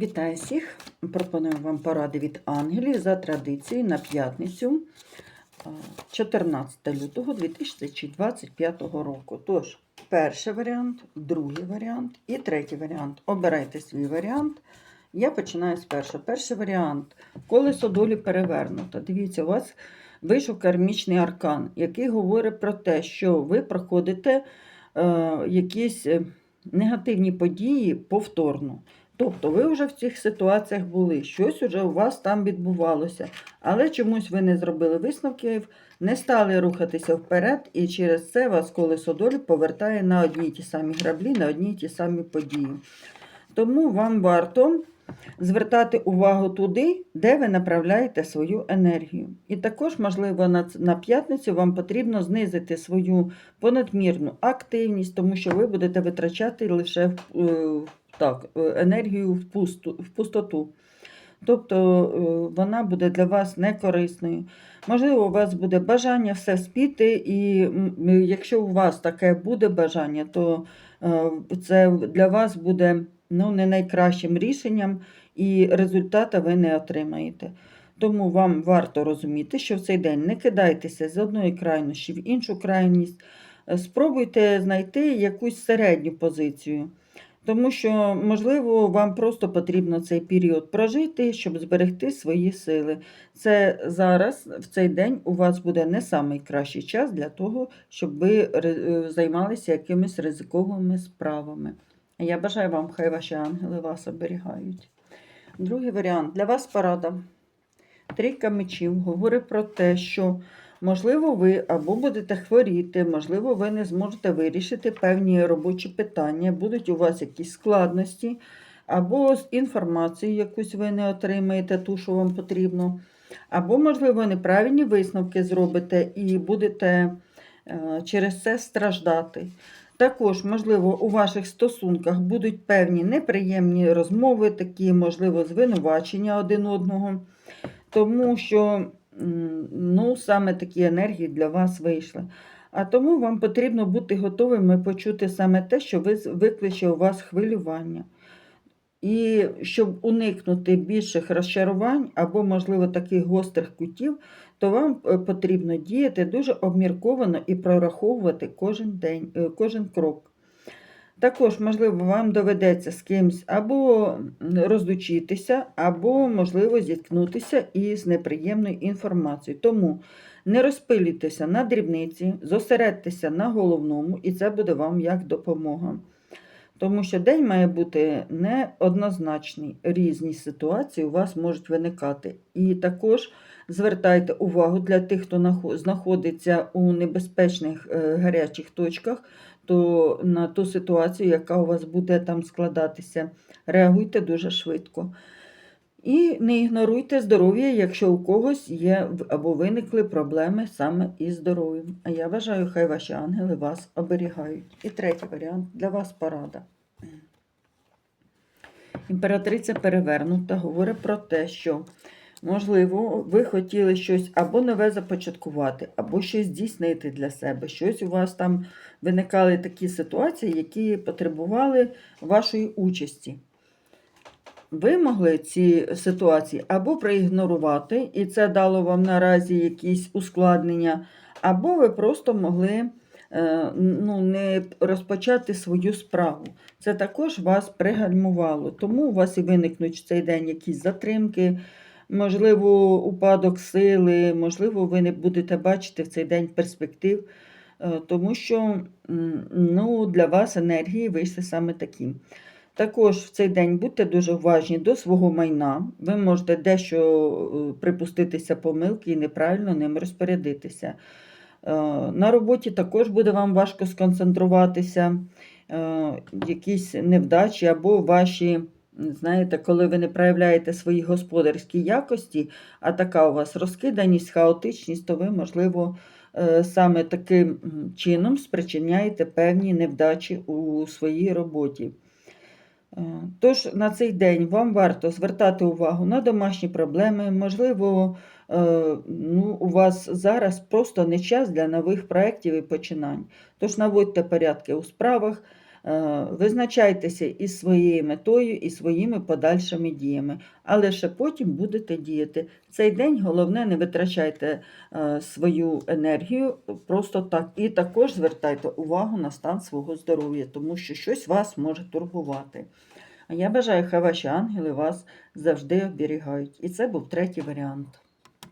Вітаю всіх! Пропоную вам поради від ангелів за традицією на п'ятницю 14 лютого 2025 року. Тож, перший варіант, другий варіант і третій варіант. Обирайте свій варіант. Я починаю з першого. Перший варіант колесо долі перевернуто. Дивіться, у вас вийшов кармічний аркан, який говорить про те, що ви проходите е, якісь е, негативні події повторно. Тобто ви вже в цих ситуаціях були, щось уже у вас там відбувалося, але чомусь ви не зробили висновків, не стали рухатися вперед, і через це вас колесо долі повертає на одні ті самі граблі, на одні ті самі події. Тому вам варто звертати увагу туди, де ви направляєте свою енергію. І також, можливо, на, на п'ятницю вам потрібно знизити свою понадмірну активність, тому що ви будете витрачати лише в- е, так, е, енергію в, пусту, в пустоту. Тобто е, вона буде для вас некорисною. Можливо, у вас буде бажання все спіти, і якщо у вас таке буде бажання, то е, це для вас буде ну, не найкращим рішенням, і результата ви не отримаєте. Тому вам варто розуміти, що в цей день не кидайтеся з одної крайнощі в іншу крайність. Спробуйте знайти якусь середню позицію. Тому що, можливо, вам просто потрібно цей період прожити, щоб зберегти свої сили. Це зараз, в цей день, у вас буде не найкращий час для того, щоб ви е, займалися якимись ризиковими справами. Я бажаю вам, хай ваші ангели вас оберігають. Другий варіант для вас порада. Трійка мечів говорить про те, що можливо ви або будете хворіти, можливо, ви не зможете вирішити певні робочі питання, будуть у вас якісь складності, або інформацію якусь ви не отримаєте, ту, що вам потрібно, або, можливо, неправильні висновки зробите і будете е, через це страждати. Також, можливо, у ваших стосунках будуть певні неприємні розмови, такі, можливо, звинувачення один одного, тому що ну, саме такі енергії для вас вийшли. А тому вам потрібно бути готовими почути саме те, що ви- викличе у вас хвилювання. І щоб уникнути більших розчарувань або, можливо, таких гострих кутів, то вам е, потрібно діяти дуже обмірковано і прораховувати кожен день, е, кожен крок. Також, можливо, вам доведеться з кимсь або розлучитися, або, можливо, зіткнутися із неприємною інформацією. Тому не розпилюйтеся на дрібниці, зосередьтеся на головному, і це буде вам як допомога. Тому що день має бути неоднозначний. Різні ситуації у вас можуть виникати. І також звертайте увагу для тих, хто знаходиться у небезпечних е, гарячих точках, то на ту ситуацію, яка у вас буде там складатися, реагуйте дуже швидко. І не ігноруйте здоров'я, якщо у когось є або виникли проблеми саме із здоров'ям. А я вважаю, хай ваші ангели вас оберігають. І третій варіант для вас порада. Імператриця перевернута говорить про те, що, можливо, ви хотіли щось або нове започаткувати, або щось здійснити для себе. Щось у вас там виникали такі ситуації, які потребували вашої участі. Ви могли ці ситуації або проігнорувати, і це дало вам наразі якісь ускладнення, або ви просто могли е, ну, не розпочати свою справу. Це також вас пригальмувало. Тому у вас і виникнуть в цей день якісь затримки, можливо, упадок сили, можливо, ви не будете бачити в цей день перспектив, е, тому що ну, для вас енергії вийшли саме такі. Також в цей день будьте дуже уважні до свого майна. Ви можете дещо е, припуститися помилки і неправильно ним розпорядитися. Е, На роботі також буде вам важко сконцентруватися, е, якісь невдачі або ваші, знаєте, коли ви не проявляєте свої господарські якості, а така у вас розкиданість, хаотичність, то ви, можливо, саме таким чином спричиняєте певні невдачі у своїй роботі. Е, Тож на цей день вам варто звертати увагу на домашні проблеми. Можливо, е, ну, у вас зараз просто не час для нових проєктів і починань. Тож наводьте порядки у справах, Визначайтеся із своєю метою і своїми подальшими діями, але ще потім будете діяти. Цей день головне не витрачайте е, свою енергію просто так. І також звертайте увагу на стан свого здоров'я, тому що щось вас може турбувати. Я бажаю, хай ваші ангели вас завжди оберігають. І це був третій варіант.